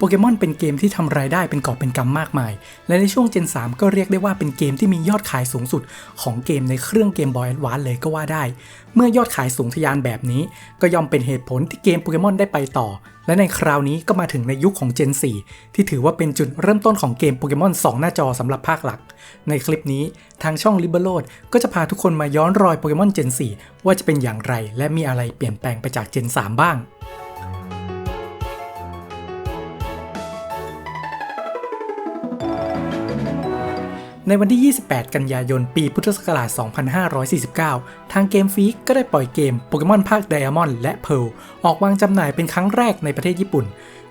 โปเกมอนเป็นเกมที่ทำรายได้เป็นกอบเป็นกำมากมาย และในช่วง Gen 3 ก็เรียกได้ว่าเป็นเกมที่มียอดขายสูงสุดของเกมในเครื่องเกมบอยแอดวานเลยก็ว่าได้ เมื่อยอดขายสูงทะยานแบบนี้ ก็ย่อมเป็นเหตุผลที่เกมโปเกมอนได้ไปต่อ และในคราวนี้ก็มาถึงในยุคของ Gen 4 ที่ถือว่าเป็นจุดเริ่มต้นของเกมโปเกมอน2 หน้าจอสำหรับภาคหลัก ในคลิปนี้ทางช่อง l i b e r o d ก็จะพาทุกคนมาย้อนรอยโปเกมอน Gen 4 ว่าจะเป็นอย่างไร และมีอะไรเปลี่ยนแปลงไปจาก Gen 3 บ้าง ในวันที่ 28 กันยายน ปีพุทธศักราช 2549 ทางเกมฟีกก็ได้ปล่อยเกมโปเกมอนภาค Diamond และ Pearl ออกวางจำหน่ายเป็นครั้งแรกในประเทศญี่ปุ่น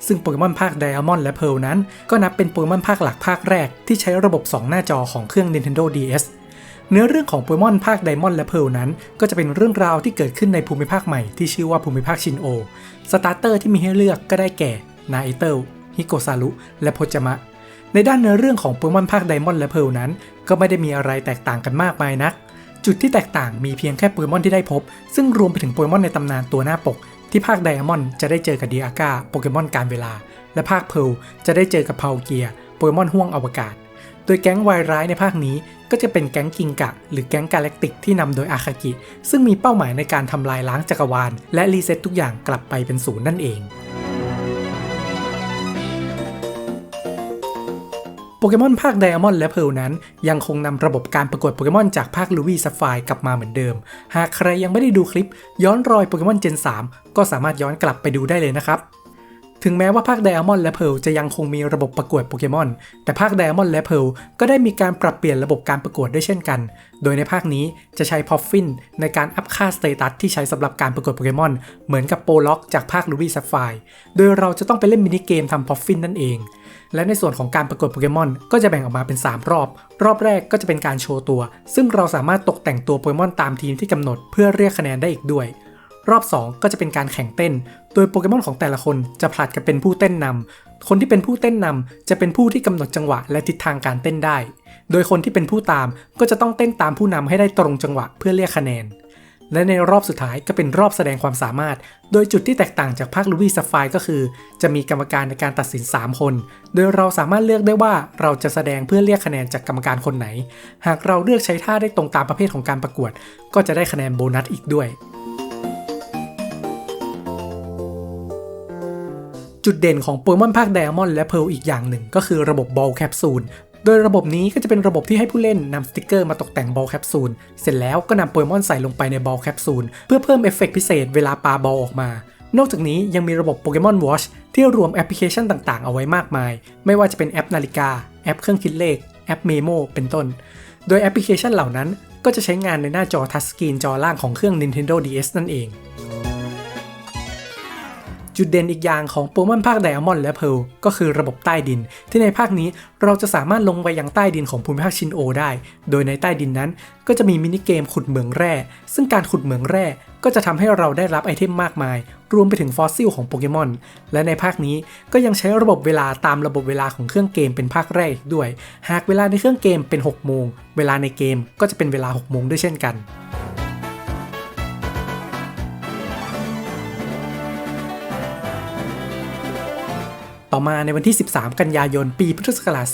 ซึ่งโปเกมอนภาค Diamond และ Pearl นั้น ก็นับเป็นโปเกมอนภาคหลักภาคแรกที่ใช้ระบบ 2 หน้าจอของเครื่อง Nintendo DS เนื้อเรื่องของโปเกมอนภาค Diamond และ Pearl นั้น ก็จะเป็นเรื่องราวที่เกิดขึ้นในภูมิภาคใหม่ที่ชื่อว่าภูมิภาคชินโอ สตาร์เตอร์ที่มีให้เลือกก็ได้แก่ นาอิเตลฮิโกซารุ และโพจมะ ในด้านเนื้อเรื่องของโปเกมอนภาคไดมอนด์และเพลนั้น ก็ไม่ได้มีอะไรแตกต่างกันมากมายนัก จุดที่แตกต่างมีเพียงแค่โปเกมอนที่ได้พบ ซึ่งรวมไปถึงโปเกมอนในตำนานตัวหน้าปก ที่ภาคไดมอนด์จะได้เจอกับดีอาก้าโปเกมอนการเวลา และภาคเพลจะได้เจอกับเพาเกียโปเกมอนห่วงอวกาศ โดยแก๊งวายร้ายในภาคนี้ก็จะเป็นแก๊งกิงกะ หรือแก๊งกาแล็กติกที่นำโดยอาคากิ ซึ่งมีเป้าหมายในการทำลายล้างจักรวาล และรีเซ็ตทุกอย่างกลับไปเป็นศูนย์นั่นเอง โปเกมอนภาค Diamond และ Pearl นั้น ยังคงนำระบบการประกวดโปเกมอนจากภาค Ruby Sapphire กลับมาเหมือนเดิม หากใครยังไม่ได้ดูคลิป ย้อนรอยโปเกมอน Gen 3ก็สามารถย้อนกลับไปดูได้เลยนะครับถึงแม้ว่าภาค Diamond และ Pearl จะยังคงมีระบบประกวดโปเกมอน แต่ภาค Diamond และ Pearl ก็ได้มีการปรับเปลี่ยนระบบการประกวดด้วยเช่นกัน โดยในภาคนี้จะใช้พอฟฟินในการอัพค่าสเตตัสที่ใช้สำหรับการประกวดโปเกมอน เหมือนกับโปล็อกจากภาค Ruby Sapphire โดยเราจะต้องไปเล่นมินิเกมทำพอฟฟินนั่นเอง และในส่วนของการประกวดโปเกมอนก็จะแบ่งออกมาเป็น 3 รอบ รอบแรกก็จะเป็นการโชว์ตัว ซึ่งเราสามารถตกแต่งตัวโปเกมอนตามทีมที่กำหนดเพื่อเรียกคะแนนได้อีกด้วย รอบ 2 ก็จะเป็นการแข่งเต้น โดยโปเกมอนของแต่ละคนจะผลัดกันเป็นผู้เต้นนำคนที่เป็นผู้เต้นนำจะเป็นผู้ที่กำหนดจังหวะและทิศทางการเต้นได้ โดยคนที่เป็นผู้ตามก็จะต้องเต้นตามผู้นำให้ได้ตรงจังหวะเพื่อเรียกคะแนน และในรอบสุดท้ายก็เป็นรอบแสดงความสามารถ โดยจุดที่แตกต่างจากภาค Ruby Sapphire ก็คือ จะมีกรรมการในการตัดสิน 3 คน โดยเราสามารถเลือกได้ว่าเราจะแสดงเพื่อเรียกคะแนนจากกรรมการคนไหน หากเราเลือกใช้ท่าได้ตรงตามประเภทของการประกวด ก็จะได้คะแนนโบนัสอีกด้วยจุดเด่นของโปเกมอนภาค Diamond และ Pearl อีกอย่างหนึ่งก็คือระบบบอลแคปซูล โดยระบบนี้ก็จะเป็นระบบที่ให้ผู้เล่นนำสติกเกอร์มาตกแต่งบอลแคปซูล เสร็จแล้วก็นำโปเกมอนใส่ลงไปในบอลแคปซูล เพื่อเพิ่มเอฟเฟกต์พิเศษเวลาปาบอลออกมา นอกจากนี้ยังมีระบบโปเกมอนวอชที่รวมแอปพลิเคชันต่างๆ เอาไว้มากมาย ไม่ว่าจะเป็นแอปนาฬิกา แอปเครื่องคิดเลข แอปเมโมเป็นต้น โดยแอปพลิเคชันเหล่านั้นก็จะใช้งานในหน้าจอทัชสกรีนจอล่างของเครื่อง Nintendo DS นั่นเอง จุดเด่นอีกอย่างของโปเกมอนภาค Diamond และ Pearl ก็คือระบบใต้ดิน ที่ในภาคนี้เราจะสามารถลงไปยังใต้ดินของภูมิภาคชินโอได้ โดยในใต้ดินนั้น ก็จะมีมินิเกมขุดเหมืองแร่ ซึ่งการขุดเหมืองแร่ก็จะทำให้เราได้รับไอเทมมากมาย รวมไปถึงฟอสซิลของโปเกมอน และในภาคนี้ก็ยังใช้ระบบเวลาตามระบบเวลาของเครื่องเกมเป็นภาคแรกอีกด้วย หากเวลาในเครื่องเกมเป็น 6 โมง เวลาในเกมก็จะเป็นเวลา 6 โมงด้วยเช่นกัน ต่อมาในวันที่ 13 กันยายน ปีพุทธศักราช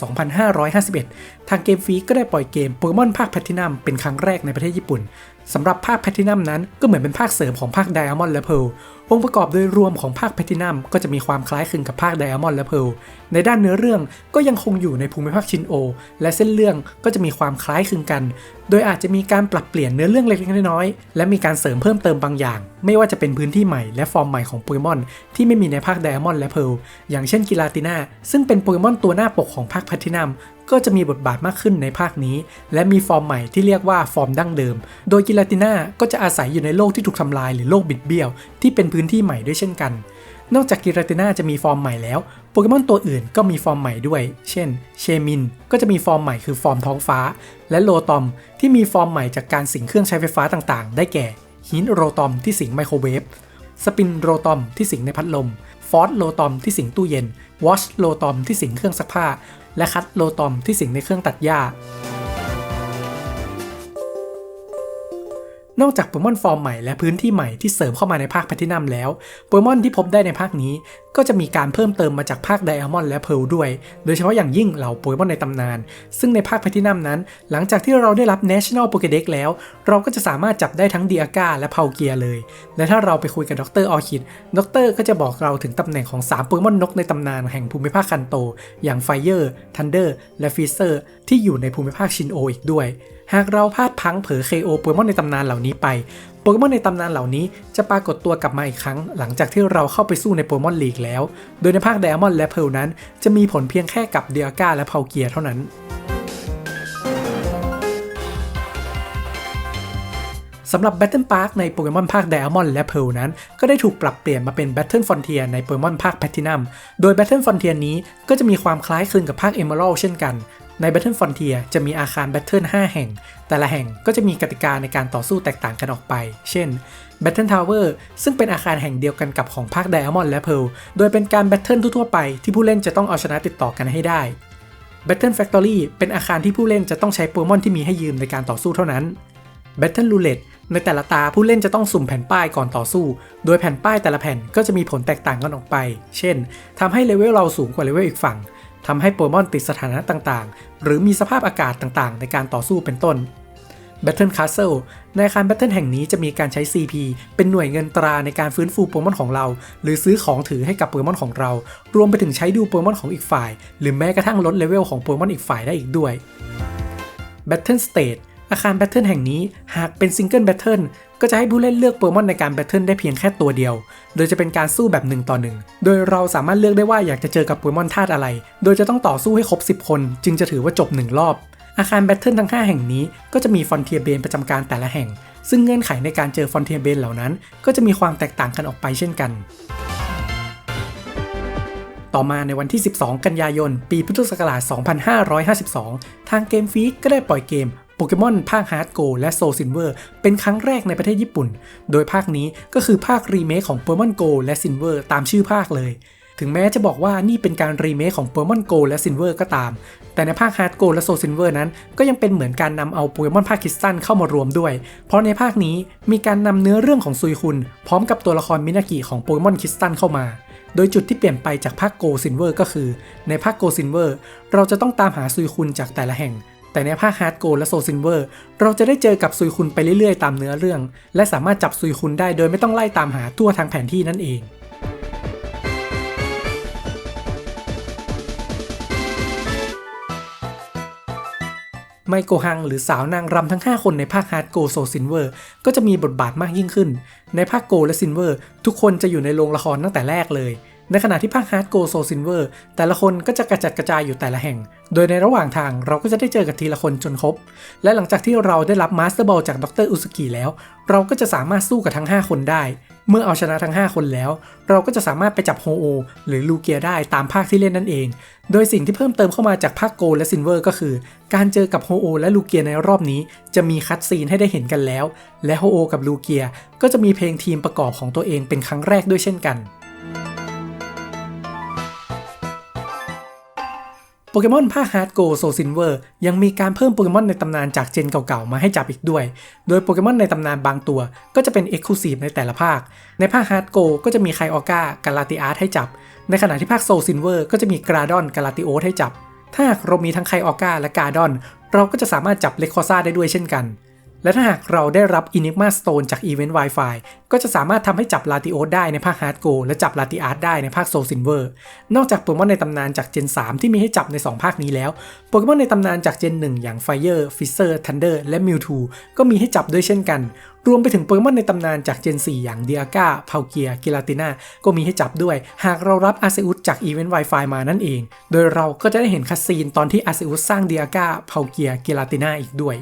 2551 ทางเกมฟีก็ได้ปล่อยเกมโปเกมอนภาคแพทินัมเป็นครั้งแรกในประเทศญี่ปุ่นสำหรับภาคแพทินัมนั้นก็เหมือนเป็นภาคเสริมของภาคไดอะมอนด์และเพล องค์ประกอบโดยรวมของภาคแพลตินัมก็จะมีความคล้ายคลึงกับภาค Diamond และ Pearl ในด้านเนื้อเรื่องก็ยังคงอยู่ในภูมิภาคชินโอ และเส้นเรื่องก็จะมีความคล้ายคลึงกัน โดยอาจจะมีการปรับเปลี่ยนเนื้อเรื่องเล็กๆน้อยๆและมีการเสริมเพิ่มเติมบางอย่าง ไม่ว่าจะเป็นพื้นที่ใหม่และฟอร์มใหม่ของโปเกมอนที่ไม่มีในภาค Diamond และ Pearl อย่างเช่นกิลาติน่าซึ่งเป็นโปเกมอนตัวหน้าปกของภาคแพลตินัมก็จะมีบทบาทมากขึ้นในภาคนี้ และมีฟอร์มใหม่ที่เรียกว่าฟอร์มดั้งเดิม โดยกิลาติน่าก็จะอาศัยอยู่ในโลกที่ถูกทำลายหรือโลกบิดเบี้ยว ที่เป็นพื้นที่ใหม่ด้วยเช่นกัน นอกจากกิลาติน่าจะมีฟอร์มใหม่แล้วโปเกมอนตัวอื่นก็มีฟอร์มใหม่ด้วย เช่น เชมินก็จะมีฟอร์มใหม่คือฟอร์มท้องฟ้า และโลตอมที่มีฟอร์มใหม่จากการสิงเครื่องใช้ไฟฟ้าต่างๆ ได้แก่ฮินโรตอมที่สิงไมโครเวฟสปินโรตอมที่สิงในพัดลม ฟอสโลตอมที่สิงตู้เย็น วอชโลตอมที่สิงเครื่องซักผ้า และคัดโลตอมที่สิงในเครื่องตัดหญ้า นอกจากโปเกมอนฟอร์มใหม่และพื้นที่ใหม่ที่เสริมเข้ามาในภาคแพทินัมแล้วโปเกมอนที่พบได้ในภาคนี้ ก็จะมีการเพิ่มเติมมาจากภาคไดอะมอนด์และเพลด้วย โดยเฉพาะอย่างยิ่งเหล่าโปเกมอนในตำนาน ซึ่งในภาคแพทินัมนั้น หลังจากที่เราได้รับ National Pokédex แล้ว เราก็จะสามารถจับได้ทั้งเดียก้าและเพาเกียเลย และถ้าเราไปคุยกับดรออคิดดรก็จะบอกเราถึงตำแหน่งของ3โปเกมอนนกในตำนานแห่งภูมิภาคคันโต อย่างไฟเยอร์ทันเดอร์และฟีเซอร์ที่อยู่ในภูมิภาคชินโออีกด้วย หากเราพลาดพังเผลอ KO โปเกมอนในตำนานเหล่านี้ไป โปเกมอนในตำนานเหล่านี้จะปรากฏตัวกลับมาอีกครั้ง หลังจากที่เราเข้าไปสู้ในโปเกมอนลีกแล้ว โดยในภาคไดอะมอนด์และเพลนั้น จะมีผลเพียงแค่กับเดียก้าและเพาเกียเท่านั้นสำหรับ Battle Park ในโปเกมอนภาค Diamond และ Pearl นั้น ก็ได้ถูกปรับเปลี่ยนมาเป็น Battle Frontier ในโปเกมอนภาค Platinum โดย Battle Frontier นี้ก็จะมีความคล้ายคลึงกับภาค Emerald เช่นกัน ใน Battle Frontier จะมีอาคาร Battle 5 แห่ง แต่ละแห่งก็จะมีกติกาในการต่อสู้แตกต่างกันออกไป เช่น Battle Tower ซึ่งเป็นอาคารแห่งเดียวกันกับของภาค Diamond และ Pearl โดยเป็นการ Battle ทั่วๆไปที่ผู้เล่นจะต้องเอาชนะติดต่อกันให้ได้ Battle Factory เป็นอาคารที่ผู้เล่นจะต้องใช้โปเกมอนที่มีให้ยืมในการต่อสู้เท่านั้น Battle Roulette ในแต่ละตาผู้เล่นจะต้องสุ่มแผ่นป้ายก่อนต่อสู้ โดยแผ่นป้ายแต่ละแผ่นก็จะมีผลแตกต่างกันออกไป เช่นทำให้เลเวลเราสูงกว่าเลเวลอีกฝั่ง ทำให้โปเกมอนติดสถานะต่างๆ หรือมีสภาพอากาศต่างๆ ในการต่อสู้เป็นต้น Battle Castle ในอาคาร Battle แห่งนี้จะมีการใช้ CP เป็นหน่วยเงินตราในการฟื้นฟูโปเกมอนของเรา หรือซื้อของถือให้กับโปเกมอนของเรา รวมไปถึงใช้ดูโปเกมอนของอีกฝ่าย หรือแม้กระทั่งลดเลเวลของโปเกมอนอีกฝ่ายได้อีกด้วย Battle Stage อาคารแบทเทิลแห่งนี้หากเป็นซิงเกิลแบทเทิล ก็จะให้ผู้เล่นเลือกโปเกมอนในการแบทเทิลได้เพียงแค่ตัวเดียว โดยจะเป็นการสู้แบบ1ต่อ1 โดยเราสามารถเลือกได้ว่าอยากจะเจอกับโปเกมอนธาตุอะไร โดยจะต้องต่อสู้ให้ครบ 10 คน จึงจะถือว่าจบ 1 รอบ อาคารแบทเทิลทั้ง 5 แห่งนี้ก็จะมีฟอนเทียเบนประจำการแต่ละแห่ง ซึ่งเงื่อนไขในการเจอฟอนเทียเบนเหล่านั้น ก็จะมีความแตกต่างกันออกไปเช่นกันต่อมาในวันที่ 12 กันยายน ปีพุทธศักราช 2552 ทางเกมฟีกก็ได้ปล่อยเกม โปเกมอนภาคฮาร์ดโกและโซซินเวอร์เป็นครั้งแรกในประเทศญี่ปุ่น โดยภาคนี้ก็คือภาครีเมคของโปเกมอนโกและซินเวอร์ตามชื่อภาคเลย ถึงแม้จะบอกว่านี่เป็นการรีเมคของโปเกมอนโกและซินเวอร์ก็ตาม แต่ในภาคฮาร์ดโกและโซซินเวอร์นั้น ก็ยังเป็นเหมือนการนำเอาโปเกมอนภาคคิสตัลเข้ามารวมด้วย เพราะในภาคนี้มีการนำเนื้อเรื่องของซุยคุนพร้อมกับตัวละครมินากิของโปเกมอนคิสตัลเข้ามาโดยจุดที่เปลี่ยนไปจากภาคโกซินเวอร์ก็คือ ในภาคโกซินเวอร์เราจะต้องตามหาซุยคุนจากแต่ละแห่ง แต่ในภาคฮาร์ดโกลและโซซินเวอร์เราจะได้เจอกับซุยคุนไปเรื่อยๆ ตามเนื้อเรื่อง และสามารถจับซุยคุนได้โดยไม่ต้องไล่ตามหาทั่วทางแผนที่นั่นเองไมโกฮังหรือสาวนางรำทั้ง 5 คนในภาคฮาร์ดโกโซซินเวอร์ก็จะมีบทบาทมากยิ่งขึ้น ในภาคโกและซินเวอร์ทุกคนจะอยู่ในโรงละครตั้งแต่แรกเลย ในขณะที่ภาคฮาร์ดโกโซซินเวอร์แต่ละคนก็จะกระจัดกระจายอยู่แต่ละแห่ง โดยในระหว่างทางเราก็จะได้เจอกับทีละคนจนครบ และหลังจากที่เราได้รับมาสเตอร์บอลจากดรอุสกิแล้ว เราก็จะสามารถสู้กับทั้ง 5 คนได้ เมื่อเอาชนะทั้ง 5 คนแล้ว เราก็จะสามารถไปจับโฮโอหรือลูเกียได้ตามภาคที่เล่นนั่นเอง โดยสิ่งที่เพิ่มเติมเข้ามาจากภาคโกและซินเวอร์ก็คือ การเจอกับโฮโอและลูเกียในรอบนี้ จะมีคัดซีนให้ได้เห็นกันแล้ว และโฮโอกับลูเกียก็จะมีเพลงทีมประกอบของตัวเองเป็นครั้งแรกด้วยเช่นกัน โปเกมอนภาคฮาร์ดโกโซซินเวอร์ยังมีการเพิ่มโปเกมอนในตำนานจากเจนเก่าๆ มาให้จับอีกด้วย โดยโปเกมอนในตำนานบางตัว ก็จะเป็นเอ็กซ์คลูซีฟในแต่ละภาค ในภาคฮาร์ดโกก็จะมีไคออก้ากาลาติอาร์ให้จับ ในขณะที่ภาคโซซินเวอร์ก็จะมีกราดอนกาลาติโอให้จับ ถ้าเรามีทั้งไคออก้าและกาดอน เราก็จะสามารถจับเลคคอซ่าได้ด้วยเช่นกัน และถ้าหากเราได้รับ Enigma Stone จาก Event Wi-Fi ก็จะสามารถทำให้จับลาติโอสได้ในภาคฮาร์ดโกและจับลาติอาร์ได้ในภาคโซซินเวอร์ นอกจากโปเกมอนในตำนานจากเจน 3 ที่มีให้จับใน 2 ภาคนี้แล้ว โปเกมอนในตำนานจากเจน 1 อย่าง Fire, Fisher, Thunder และ Mewtwo ก็มีให้จับด้วยเช่นกัน รวมไปถึงโปเกมอนในตำนานจากเจน 4 อย่าง Dialga, Palkia, Giratina ก็มีให้จับด้วย หากเรารับ Arceus จาก Event Wi-Fi มานั่นเอง โดยเราก็จะได้เห็นคัสซีนตอนที่ Arceus สร้าง Dialga, Palkia, Giratina อีกด้วย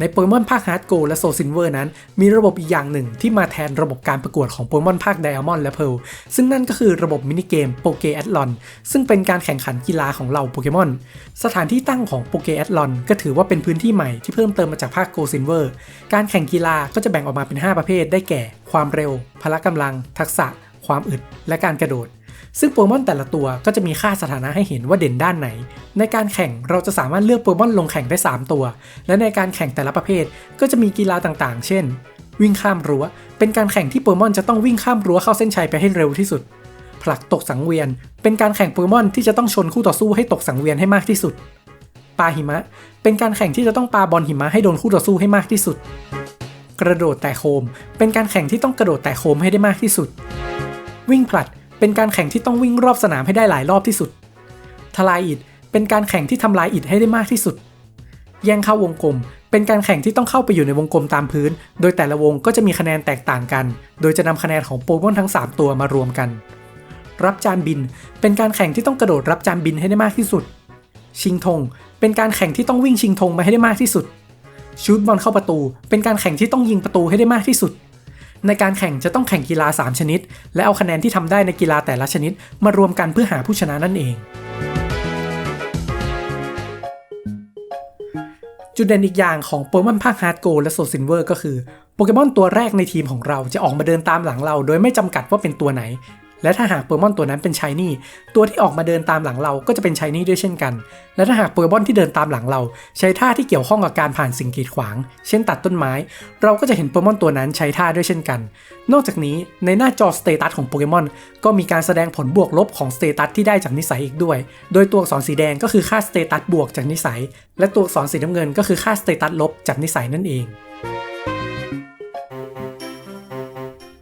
ในโปเกมอนภาคฮาร์ดโกและโซซินเวอร์นั้น มีระบบอีกอย่างหนึ่งที่มาแทนระบบการประกวดของโปเกมอนภาคไดอะมอนและเพลซึ่งนั่นก็คือระบบมินิเกมโปเกแอดลอนซึ่งเป็นการแข่งขันกีฬาของเหล่าโปเกมอน สถานที่ตั้งของโปเกแอดลอนก็ถือว่าเป็นพื้นที่ใหม่ที่เพิ่มเติมมาจากภาคโกซินเวอร์การแข่งกีฬาก็จะแบ่งออกมาเป็น 5 ประเภท ได้แก่ ความเร็ว พละกำลัง ทักษะ ความอึด และการกระโดด ซึ่งโปเกมอนแต่ละตัวก็จะมีค่าสถานะให้เห็นว่าเด่นด้านไหน ในการแข่งเราจะสามารถเลือกโปเกมอนลงแข่งได้ 3 ตัว และในการแข่งแต่ละประเภทก็จะมีกีฬาต่างๆ เช่น วิ่งข้ามรั้ว เป็นการแข่งที่โปเกมอนจะต้องวิ่งข้ามรั้วเข้าเส้นชัยไปให้เร็วที่สุด ผลักตกสังเวียน เป็นการแข่งโปเกมอนที่จะต้องชนคู่ต่อสู้ให้ตกสังเวียนให้มากที่สุด ปาหิมะ เป็นการแข่งที่จะต้องปาบอลหิมะให้โดนคู่ต่อสู้ให้มากที่สุด กระโดดแต่โคม เป็นการแข่งที่ต้องกระโดดแต่โคมให้ได้มากที่สุด วิ่งผลัด เป็นการแข่งที่ต้องวิ่งรอบสนามให้ได้หลายรอบที่สุด ทลายอิฐเป็นการแข่งที่ทำลายอิฐให้ได้มากที่สุด แย่งเข้าวงกลม เป็นการแข่งที่ต้องเข้าไปอยู่ในวงกลมตามพื้น โดยแต่ละวงก็จะมีคะแนนแตกต่างกัน โดยจะนำคะแนนของโปเกมอนทั้ง 3 ตัวมารวมกัน รับจานบิน เป็นการแข่งที่ต้องกระโดดรับจานบินให้ได้มากที่สุด ชิงธง เป็นการแข่งที่ต้องวิ่งชิงธงมาให้ได้มากที่สุด ชูตบอลเข้าประตู เป็นการแข่งที่ต้องยิงประตูให้ได้มากที่สุด ในการแข่งจะต้องแข่งกีฬา 3 ชนิด และเอาคะแนนที่ทำได้ในกีฬาแต่ละชนิด มารวมกันเพื่อหาผู้ชนะนั่นเอง จุดเด่นอีกอย่างของโปเกมอนภาคฮาร์ดโกและโซซินเวอร์ก็คือโปเกมอนตัวแรกในทีมของเราจะออกมาเดินตามหลังเรา โดยไม่จำกัดว่าเป็นตัวไหน และถ้าหากโปเกมอนตัวนั้นเป็นชายนี่ตัวที่ออกมาเดินตามหลังเราก็จะเป็นชายนี่ด้วยเช่นกัน และถ้าหากโปเกมอนที่เดินตามหลังเรา ใช้ท่าที่เกี่ยวข้องกับการผ่านสิ่งกีดขวาง เช่นตัดต้นไม้ เราก็จะเห็นโปเกมอนตัวนั้นใช้ท่าด้วยเช่นกัน นอกจากนี้ในหน้าจอสเตตัสของโปเกมอนก็มีการแสดงผลบวกลบของสเตตัสที่ได้จากนิสัยอีกด้วย โดยตัวอักษรสีแดงก็คือค่าสเตตัสบวกจากนิสัย และตัวอักษรสีน้ำเงินก็คือค่าสเตตัสลบจากนิสัยนั่นเอง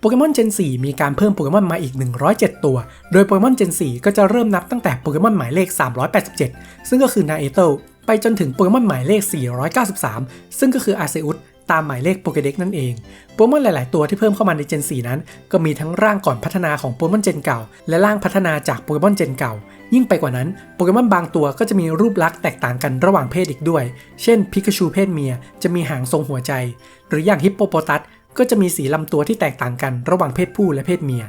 เกมอน Gen 4มีการเพิ่มโปเกมอนมาอีก 107 ตัว โดยโปเกมอน Gen 4ก็จะเริ่มนับตั้งแต่โปเกมอนหมายเลข 387 ซึ่งก็คือนาเอเตไปจนถึงโปเกมอนหมายเลข 493 ซึ่งก็คืออาเซอุสตามหมายเลขโปเกเด็กนั่นเอง โปเกมอนหลาย ๆ ตัวที่เพิ่มเข้ามาใน Gen 4นั้น ก็มีทั้งร่างก่อนพัฒนาของโปเกมอน Gen เก่า และร่างพัฒนาจากโปเกมอน Gen เก่า ยิ่งไปกว่านั้น โปเกมอนบางตัวก็จะมีรูปลักษณ์แตกต่างกันระหว่างเพศอีกด้วย เช่น พิกาชูเพศเมียจะมีหางทรงหัวใจ หรืออย่างฮิปโปโปตัส ก็จะมีสีลำตัวที่แตกต่างกันระหว่างเพศผู้และเพศเมีย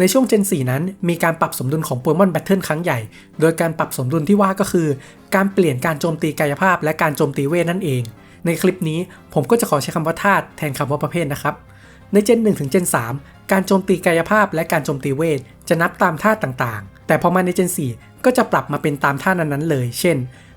ในช่วง Gen 4 นั้น มีการปรับสมดุลของโปเกมอนแบทเทิลครั้งใหญ่ โดยการปรับสมดุลที่ว่าก็คือ การเปลี่ยนการโจมตีกายภาพและการโจมตีเวทนั่นเอง ในคลิปนี้ผมก็จะขอใช้คำว่าธาตุแทนคำว่าประเภทนะครับ ใน Gen 1ถึง Gen 3การโจมตีกายภาพและการโจมตีเวทจะนับตามธาตุต่างๆ แต่พอมาใน Gen 4ก็จะปรับมาเป็นตามธาตุนั้นๆเลย เช่น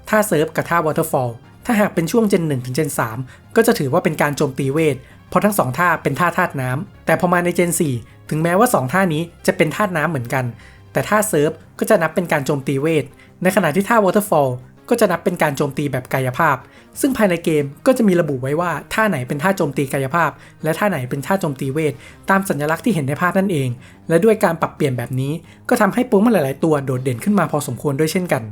ท่าเซิร์ฟกับท่าวอเตอร์ฟอล ถ้าหากเป็นช่วง Gen 1ถึง Gen 3ก็จะถือว่าเป็นการโจมตีเวท เพราะทั้งสองท่าเป็นท่าธาตุน้ำแต่พอมาใน Gen 4ถึงแม้ว่า 2 ท่านี้จะเป็นธาตุน้ำเหมือนกัน แต่ท่าเซิร์ฟก็จะนับเป็นการโจมตีเวท ในขณะที่ท่าวอเตอร์ฟอลก็จะนับเป็นการโจมตีแบบกายภาพ ซึ่งภายในเกมก็จะมีระบุไว้ว่าท่าไหนเป็นท่าโจมตีกายภาพ และท่าไหนเป็นท่าโจมตีเวท ตามสัญลักษณ์ที่เห็นในภาพนั่นเอง และด้วยการปรับเปลี่ยนแบบนี้ ก็ทำให้โปเกมอนหลาย ๆ ตัวโดดเด่นขึ้นมาพอสมควรด้วยเช่นกัน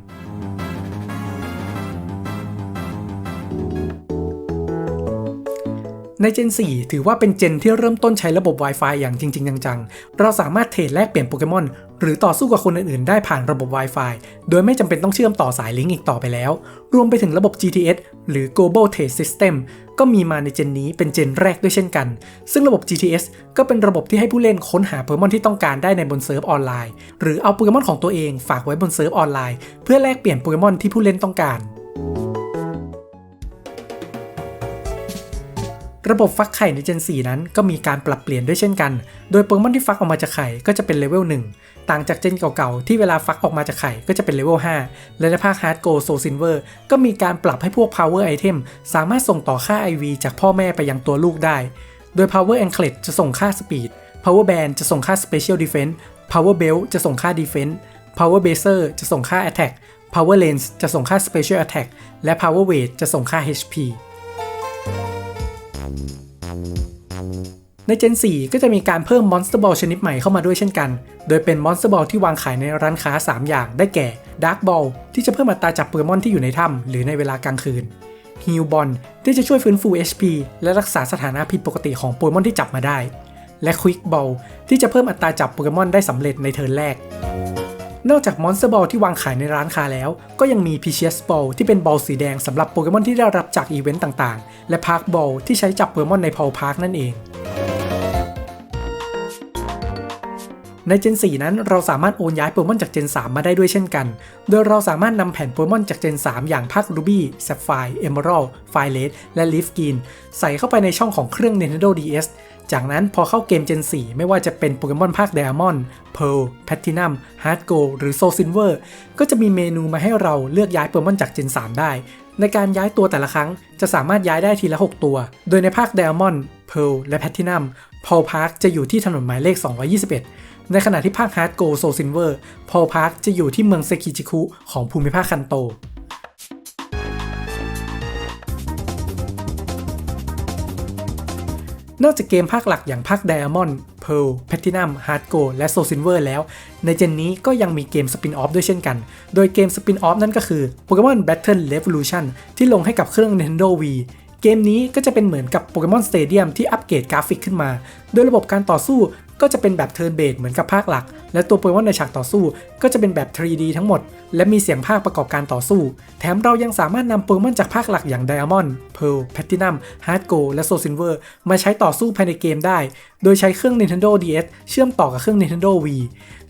ใน Gen 4 ถือว่าเป็นเจนที่เริ่มต้นใช้ระบบ Wi-Fi อย่างจริง ๆ จังๆ เราสามารถเทรดแลกเปลี่ยนโปเกมอน หรือต่อสู้กับคนอื่นๆ ได้ผ่านระบบ Wi-Fi โดยไม่จำเป็นต้องเชื่อมต่อสายลิงก์อีกต่อไปแล้ว รวมไปถึงระบบ GTS หรือ Global Trade System ก็มีมาในเจนนี้เป็นเจนแรกด้วยเช่นกัน ซึ่งระบบ GTS ก็เป็นระบบที่ให้ผู้เล่นค้นหาโปเกมอนที่ต้องการได้ในบนเซิร์ฟออนไลน์ หรือเอาโปเกมอนของตัวเองฝากไว้บนเซิร์ฟออนไลน์ เพื่อแลกเปลี่ยนโปเกมอนที่ผู้เล่นต้องการ ระบบฟักไข่ใน Gen 4 นั้นก็มีการปรับเปลี่ยนด้วยเช่นกัน โดยโปเกมอนที่ฟักออกมาจากไข่ก็จะเป็นเลเวล1 ต่างจากเจนเก่าๆ ที่เวลาฟักออกมาจากไข่ก็จะเป็นเลเวล5 และในภาค Hard Gold Soul Silver ก็มีการปรับให้พวก Power Item สามารถส่งต่อค่า IV จากพ่อแม่ไปยังตัวลูกได้ โดย Power Anklet จะส่งค่า Speed Power Band จะส่งค่า Special Defense Power Belt จะส่งค่า Defense Power Baser จะส่งค่า Attack Power Lens จะส่งค่า Special Attack และ Power Weight จะส่งค่า HP ใน Gen 4 ก็จะมีการเพิ่ม Monster Ball ชนิดใหม่เข้ามาด้วยเช่นกัน โดยเป็น Monster Ball ที่วางขายในร้านค้า 3 อย่าง ได้แก่ Dark Ball ที่จะเพิ่มอัตราจับโปเกมอนที่อยู่ในถ้ำหรือในเวลากลางคืน Heal Ball ที่จะช่วยฟื้นฟู HP และรักษาสถานะผิดปกติของโปเกมอนที่จับมาได้ และ Quick Ball ที่จะเพิ่มอัตราจับโปเกมอนได้สำเร็จในเทิร์นแรกนอกจาก Monster Ball ที่วางขายในร้านค้าแล้ว ก็ยังมี Precious Ball ที่เป็นบอลสีแดงสำหรับโปเกมอนที่ได้รับจากอีเวนต์ต่างๆ และ Park Ball ที่ใช้จับโปเกมอนใน Paul Park นั่นเอง ใน Gen 4 นั้นเราสามารถโอนย้ายโปเกมอนจาก Gen 3 มาได้ด้วยเช่นกัน โดยเราสามารถนำแผ่นโปเกมอนจาก Gen 3 อย่างภาค Ruby, Sapphire, Emerald, Violet และ Leaf Green ใส่เข้าไปในช่องของเครื่อง Nintendo DS จากนั้นพอเข้าเกม Gen 4 ไม่ว่าจะเป็นโปเกมอนภาค Diamond Pearl Platinum Heart Gold หรือ Soul Silver ก็จะมีเมนูมาให้เราเลือกย้ายโปเกมอนจาก Gen 3 ได้ ในการย้ายตัวแต่ละครั้งจะสามารถย้ายได้ทีละ 6 ตัว โดยในภาค Diamond Pearl และ Platinum Paul Park จะอยู่ที่ถนนหมายเลข 221 ในขณะที่ภาค Heart Gold Soul Silver Paul Park จะอยู่ที่เมืองเซคิจิคุของภูมิภาคคันโตนอกจากเกมภาคหลักอย่างภาค Diamond Pearl Platinum Heart Gold และ Soul Silver แล้ว ในเจนนี้ก็ยังมีเกมสปินออฟด้วยเช่นกัน โดยเกมสปินออฟนั่นก็คือ Pokemon Battle Revolution ที่ลงให้กับเครื่อง Nintendo Wii เกมนี้ก็จะเป็นเหมือนกับ Pokemon Stadium ที่อัปเกรดกราฟิกขึ้นมา โดยระบบการต่อสู้ ก็จะเป็นแบบ Turn Based เหมือนกับภาคหลัก และตัวโปเกมอนในฉากต่อสู้ ก็จะเป็นแบบ 3D ทั้งหมด และมีเสียงภาคประกอบการต่อสู้ แถมเรายังสามารถนำโปเกมอนจากภาคหลักอย่าง Diamond Pearl Platinum Heart Gold และ Soul Silver มาใช้ต่อสู้ภายในเกมได้ โดยใช้เครื่อง Nintendo DS เชื่อมต่อกับเครื่อง Nintendo Wii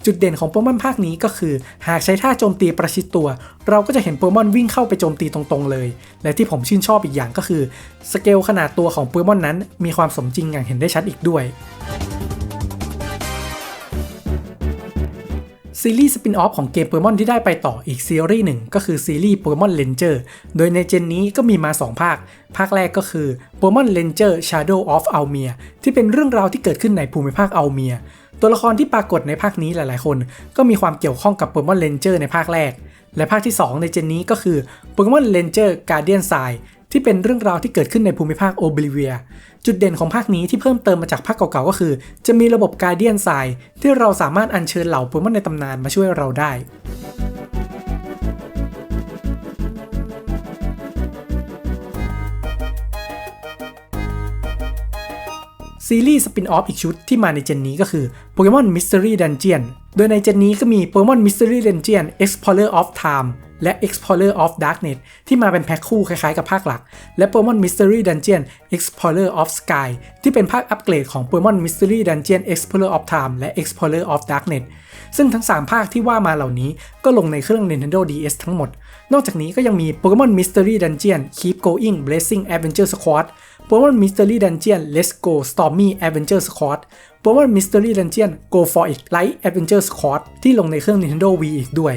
จุดเด่นของโปเกมอนภาคนี้ก็คือ หากใช้ท่าโจมตีประชิดตัว เราก็จะเห็นโปเกมอนวิ่งเข้าไปโจมตีตรงๆเลย และที่ผมชื่นชอบอีกอย่างก็คือ สเกลขนาดตัวของโปเกมอนนั้น มีความสมจริงอย่างเห็นได้ชัดอีกด้วย ซีรีส์สปินออฟของเกมโปเกมอนที่ได้ไปต่ออีกซีรีส์หนึ่งก็คือซีรีส์โปเกมอนเลนเจอร์โดยในเจนนี้ก็มีมา 2 ภาค ภาคแรกก็คือโปเกมอนเลนเจอร์ Shadow of Almia ที่เป็นเรื่องราวที่เกิดขึ้นในภูมิภาคอัลเมียตัวละครที่ปรากฏในภาคนี้หลายๆ คน ก็มีความเกี่ยวข้องกับโปเกมอนเลนเจอร์ในภาคแรก และภาคที่ 2 ในเจนนี้ก็คือโปเกมอนเลนเจอร์การเดียนไซ ที่เป็นเรื่องราวที่เกิดขึ้นในภูมิภาคโอบลิเวีย จุดเด่นของภาคนี้ที่เพิ่มเติมมาจากภาคเก่าๆก็คือ จะมีระบบการเดียนไซที่เราสามารถอัญเชิญเหล่าโปเกมอนในตำนานมาช่วยเราได้ ซีรีส์สปินออฟอีกชุดที่มาในเจนนี้ก็คือ Pokemon Mystery Dungeon โดยในเจนนี้ก็มี Pokemon Mystery Dungeon Explorer of Time และ Explorer of Darkness ที่มาเป็นแพ็คคู่คล้ายๆกับภาคหลัก และ Pokemon Mystery Dungeon Explorer of Sky ที่เป็นภาคอัปเกรดของ Pokemon Mystery Dungeon Explorer of Time และ Explorer of Darkness ซึ่งทั้ง 3 ภาคที่ว่ามาเหล่านี้ก็ลงในเครื่อง Nintendo DS ทั้งหมด นอกจากนี้ก็ยังมี Pokemon Mystery Dungeon Keep Going Blazing Adventure Squad Pokemon Mystery Dungeon Let's Go Stormy Adventure Squad Pokemon Mystery Dungeon Go for It Light Adventure Squad ที่ลงในเครื่อง Nintendo Wii อีกด้วย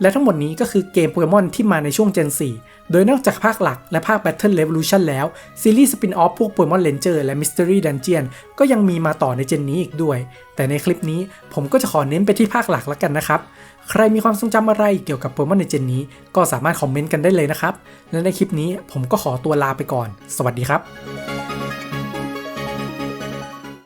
และทั้งหมดนี้ก็คือเกมโปเกมอนที่มาในช่วง Gen 4 โดยนอกจากภาคหลักและภาค Battle Revolution แล้ว ซีรีส์สปินออฟพวก Pokemon Ranger และ Mystery Dungeon ก็ยังมีมาต่อในเจนนี้อีกด้วย แต่ในคลิปนี้ผมก็จะขอเน้นไปที่ภาคหลักแล้วกันนะครับ ใครมีความทรงจำอะไรเกี่ยวกับโปเกมอนในเจนนี้ ก็สามารถคอมเมนต์กันได้เลยนะครับ และในคลิปนี้ผมก็ขอตัวลาไปก่อน สวัสดีครับ